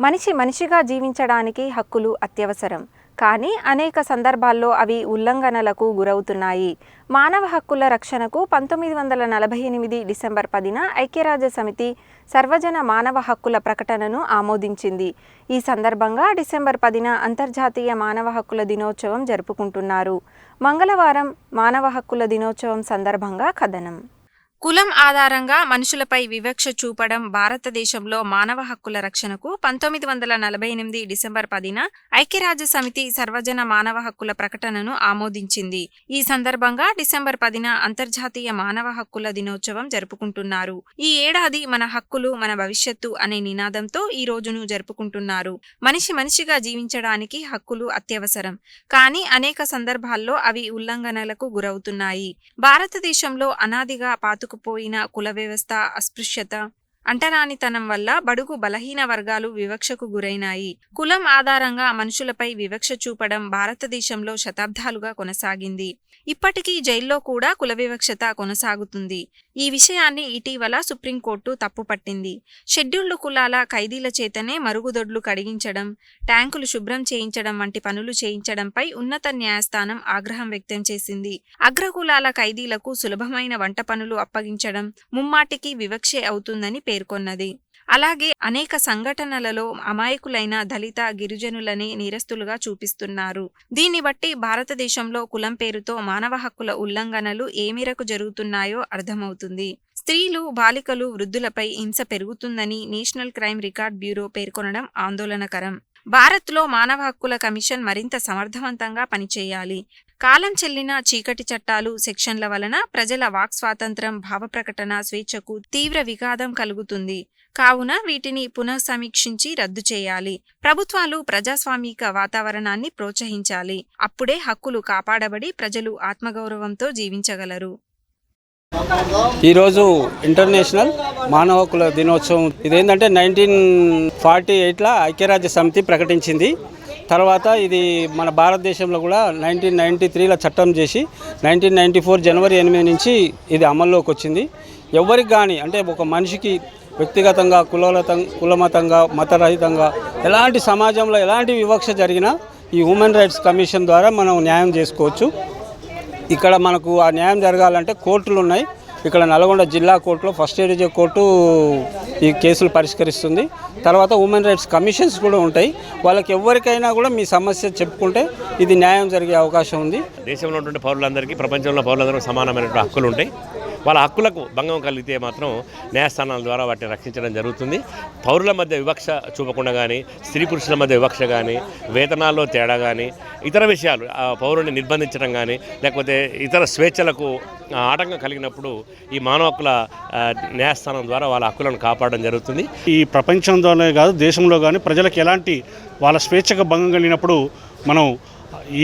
మనిషి మనిషిగా జీవించడానికి హక్కులు అత్యవసరం. కానీ అనేక సందర్భాల్లో అవి ఉల్లంఘనలకు గురవుతున్నాయి. మానవ హక్కుల రక్షణకు పంతొమ్మిది వందల నలభై ఎనిమిది డిసెంబర్ పదిన ఐక్యరాజ్య సమితి సర్వజన మానవ హక్కుల ప్రకటనను ఆమోదించింది. ఈ సందర్భంగా డిసెంబర్ పదిన అంతర్జాతీయ మానవ హక్కుల దినోత్సవం జరుపుకుంటున్నారు. మంగళవారం మానవ హక్కుల దినోత్సవం సందర్భంగా కథనం. కులం ఆధారంగా మనుషులపై వివక్ష చూపడం భారతదేశంలో మానవ హక్కుల రక్షణకు పంతొమ్మిది వందల నలభై ఎనిమిది డిసెంబర్ పదిన ఐక్యరాజ్య సమితి సర్వజన మానవ హక్కుల ప్రకటనను ఆమోదించింది. ఈ సందర్భంగా డిసెంబర్ పదిన అంతర్జాతీయ మానవ హక్కుల దినోత్సవం జరుపుకుంటున్నారు. ఈ ఏడాది మన హక్కులు మన భవిష్యత్తు అనే నినాదంతో ఈ రోజును జరుపుకుంటున్నారు. మనిషి మనిషిగా జీవించడానికి హక్కులు అత్యవసరం. కానీ అనేక సందర్భాల్లో అవి ఉల్లంఘనలకు గురవుతున్నాయి. భారతదేశంలో అనాదిగా పాతుకుపోయిన కుల వ్యవస్థ అస్పృశ్యత అంటరానితనం వల్ల బడుగు బలహీన వర్గాలు వివక్షకు గురైనాయి. కులం ఆధారంగా మనుషులపై వివక్ష చూపడం భారతదేశంలో శతాబ్దాలుగా కొనసాగింది. ఇప్పటికీ జైల్లో కూడా కుల వివక్షత కొనసాగుతుంది. ఈ విషయాన్ని ఇటీవల సుప్రీంకోర్టు తప్పుపట్టింది. షెడ్యూల్డ్ కులాల ఖైదీల చేతనే మరుగుదొడ్లు కడిగించడం ట్యాంకులు శుభ్రం చేయించడం వంటి పనులు చేయించడంపై ఉన్నత న్యాయస్థానం ఆగ్రహం వ్యక్తం చేసింది. అగ్రకులాల ఖైదీలకు సులభమైన వంట పనులు అప్పగించడం ముమ్మాటికి వివక్షే అవుతుందని పేర్కొన్నది. అలాగే అనేక సంఘటనలలో అమాయకులైన దళిత గిరిజనులని నేరస్తులుగా చూపిస్తున్నారు. దీన్ని బట్టి భారతదేశంలో కులం పేరుతో మానవ హక్కుల ఉల్లంఘనలు ఏ మేరకు జరుగుతున్నాయో అర్థమవుతుంది. స్త్రీలు బాలికలు వృద్ధులపై హింస పెరుగుతుందని నేషనల్ క్రైమ్ రికార్డ్ బ్యూరో పేర్కొనడం ఆందోళనకరం. భారత్లో మానవ హక్కుల కమిషన్ మరింత సమర్థవంతంగా పనిచేయాలి. కాలం చెల్లిన చీకటి చట్టాలు సెక్షన్ల వలన ప్రజల వాక్ స్వాతంత్రం భావప్రకటన స్వేచ్ఛకు తీవ్ర విఘాతం కలుగుతుంది. కావున వీటిని పునఃసమీక్షించి రద్దు చేయాలి. ప్రభుత్వాలు ప్రజాస్వామిక వాతావరణాన్ని ప్రోత్సహించాలి. అప్పుడే హక్కులు కాపాడబడి ప్రజలు ఆత్మగౌరవంతో జీవించగలరు. ఈరోజు ఇంటర్నేషనల్ మానవ హక్కుల దినోత్సవం. ఇదేంటంటే నైన్టీన్ ఫార్టీ ఎయిట్లో ఐక్యరాజ్య సమితి ప్రకటించింది. తర్వాత ఇది మన భారతదేశంలో కూడా నైన్టీన్ నైంటీ త్రీలో చట్టం చేసి నైన్టీన్ నైంటీ ఫోర్ జనవరి ఎనిమిది నుంచి ఇది అమల్లోకి వచ్చింది. ఎవరికి కానీ అంటే ఒక మనిషికి వ్యక్తిగతంగా కులత కులమతంగా మతరహితంగా ఎలాంటి సమాజంలో ఎలాంటి వివక్ష జరిగినా ఈ హ్యూమన్ రైట్స్ కమిషన్ ద్వారా మనం న్యాయం చేసుకోవచ్చు. ఇక్కడ మనకు ఆ న్యాయం జరగాలంటే కోర్టులు ఉన్నాయి. ఇక్కడ నల్గొండ జిల్లా కోర్టులో ఫస్ట్ ఎయిడ్ కోర్టు ఈ కేసులు పరిష్కరిస్తుంది. తర్వాత ఉమెన్ రైట్స్ కమిషన్స్ కూడా ఉంటాయి. వాళ్ళకి ఎవరికైనా కూడా మీ సమస్య చెప్పుకుంటే ఇది న్యాయం జరిగే అవకాశం ఉంది. దేశంలో ఉన్నటువంటి పౌరులందరికీ ప్రపంచంలో పౌరులందరికీ సమానమైనటువంటి హక్కులు ఉంటాయి. వాళ్ళ హక్కులకు భంగం కలిగితే మాత్రం న్యాయస్థానాల ద్వారా వాటిని రక్షించడం జరుగుతుంది. పౌరుల మధ్య వివక్ష చూపకుండా కానీ స్త్రీ పురుషుల మధ్య వివక్ష కానీ వేతనాల్లో తేడా కానీ ఇతర విషయాలు పౌరుని నిర్బంధించడం కానీ లేకపోతే ఇతర స్వేచ్ఛలకు ఆటంకం కలిగినప్పుడు ఈ మానవ హక్కుల న్యాయస్థానం ద్వారా వాళ్ళ హక్కులను కాపాడడం జరుగుతుంది. ఈ ప్రపంచంలోనే కాదు దేశంలో కానీ ప్రజలకు ఎలాంటి వాళ్ళ స్వేచ్ఛకు భంగం కలిగినప్పుడు మనం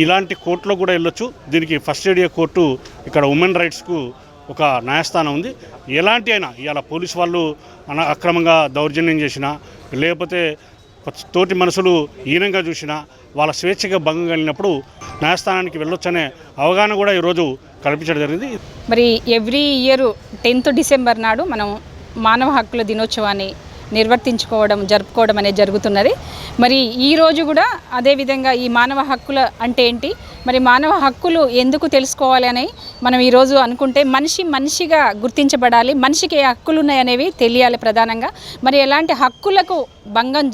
ఇలాంటి కోర్టులో కూడా వెళ్ళొచ్చు. దీనికి ఫస్ట్ ఏడియా కోర్టు ఇక్కడ ఉమెన్ రైట్స్కు ఒక న్యాయస్థానం ఉంది. ఎలాంటి అయినా ఇవాళ పోలీసు వాళ్ళు అన అక్రమంగా దౌర్జన్యం చేసినా లేకపోతే తోటి మనసులు హీనంగా చూసినా వాళ్ళ స్వేచ్ఛగా భంగం కలిగినప్పుడు న్యాయస్థానానికి వెళ్ళొచ్చనే అవగాహన కూడా ఈరోజు కల్పించడం జరిగింది. మరి ఎవ్రీ ఇయర్ టెన్త్ డిసెంబర్ నాడు మనం మానవ హక్కుల దినోత్సవాన్ని నిర్వర్తించుకోవడం జరుపుకోవడం అనేది జరుగుతున్నది. మరి ఈరోజు కూడా అదేవిధంగా ఈ మానవ హక్కుల అంటే ఏంటి? మరి మానవ హక్కులు ఎందుకు తెలుసుకోవాలి అని మనం ఈరోజు అనుకుంటే మనిషి మనిషిగా గుర్తించబడాలి మనిషికి ఏ హక్కులు ఉన్నాయనేవి తెలియాలి ప్రధానంగా. మరి ఎలాంటి హక్కులకు భంగం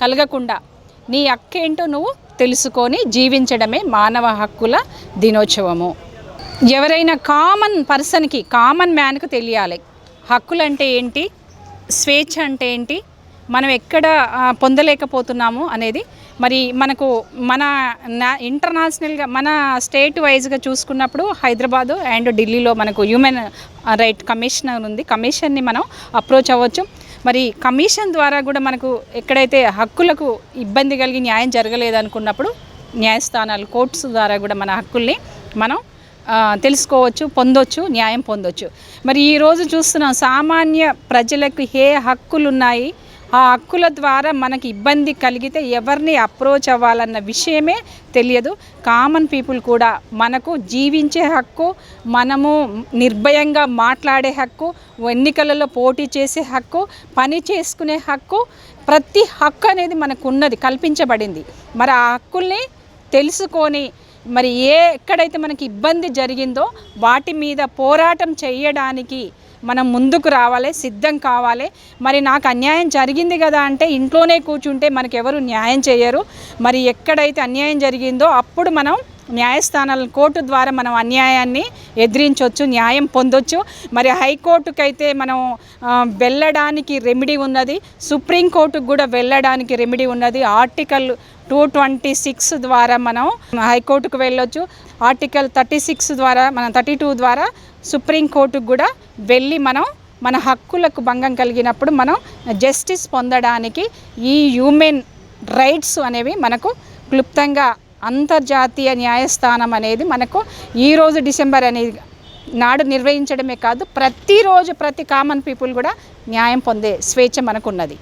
కలగకుండా నీ హక్కేంటో నువ్వు తెలుసుకొని జీవించడమే మానవ హక్కుల దినోత్సవము. ఎవరైనా కామన్ పర్సన్కి కామన్ మ్యాన్కు తెలియాలి. హక్కులు అంటే ఏంటి? స్వేచ్ఛ అంటే ఏంటి? మనం ఎక్కడ పొందలేకపోతున్నాము అనేది మరి మనకు మన నా ఇంటర్నేషనల్గా మన స్టేట్ వైజ్గా చూసుకున్నప్పుడు హైదరాబాదు అండ్ ఢిల్లీలో మనకు హ్యూమన్ రైట్ కమిషనర్ ఉంది. కమిషన్ని మనం అప్రోచ్ అవ్వచ్చు. మరి కమిషన్ ద్వారా కూడా మనకు ఎక్కడైతే హక్కులకు ఇబ్బంది కలిగి న్యాయం జరగలేదనుకున్నప్పుడు న్యాయస్థానాలు కోర్ట్స్ ద్వారా కూడా మన హక్కుల్ని మనం తెలుసుకోవచ్చు పొందొచ్చు న్యాయం పొందొచ్చు. మరి ఈరోజు చూస్తున్నాం సామాన్య ప్రజలకు ఏ హక్కులు ఉన్నాయి ఆ హక్కుల ద్వారా మనకి ఇబ్బంది కలిగితే ఎవరిని అప్రోచ్ అవ్వాలన్న విషయమే తెలియదు. కామన్ పీపుల్ కూడా మనకు జీవించే హక్కు మనము నిర్భయంగా మాట్లాడే హక్కు ఎన్నికలలో పోటీ చేసే హక్కు పని చేసుకునే హక్కు ప్రతి హక్కు అనేది మనకు ఉన్నది కల్పించబడింది. మరి ఆ హక్కుల్ని తెలుసుకొని మరి ఏ ఎక్కడైతే మనకి ఇబ్బంది జరిగిందో వాటి మీద పోరాటం చేయడానికి మనం ముందుకు రావాలి సిద్ధం కావాలి. మరి నాకు అన్యాయం జరిగింది కదా అంటే ఇంట్లోనే కూర్చుంటే మనకు ఎవరు న్యాయం చేయరు. మరి ఎక్కడైతే అన్యాయం జరిగిందో అప్పుడు మనం న్యాయస్థానాల కోర్టు ద్వారా మనం అన్యాయాన్ని ఎదిరించవచ్చు న్యాయం పొందొచ్చు. మరి హైకోర్టుకైతే మనం వెళ్ళడానికి రెమెడీ ఉన్నది. సుప్రీంకోర్టుకు కూడా వెళ్ళడానికి రెమెడీ ఉన్నది. ఆర్టికల్ టూ ట్వంటీ సిక్స్ ద్వారా మనం హైకోర్టుకు వెళ్ళొచ్చు. ఆర్టికల్ థర్టీ సిక్స్ ద్వారా మనం థర్టీ టూ ద్వారా సుప్రీంకోర్టుకు కూడా వెళ్ళి మనం మన హక్కులకు భంగం కలిగినప్పుడు మనం జస్టిస్ పొందడానికి ఈ హ్యూమెన్ రైట్స్ అనేవి మనకు క్లుప్తంగా అంతర్జాతీయ న్యాయస్థానం అనేది మనకు ఈరోజు డిసెంబర్ అనేది నాడు నిర్వహించడమే కాదు ప్రతిరోజు ప్రతి కామన్ పీపుల్ కూడా న్యాయం పొందే స్వేచ్ఛ మనకున్నది.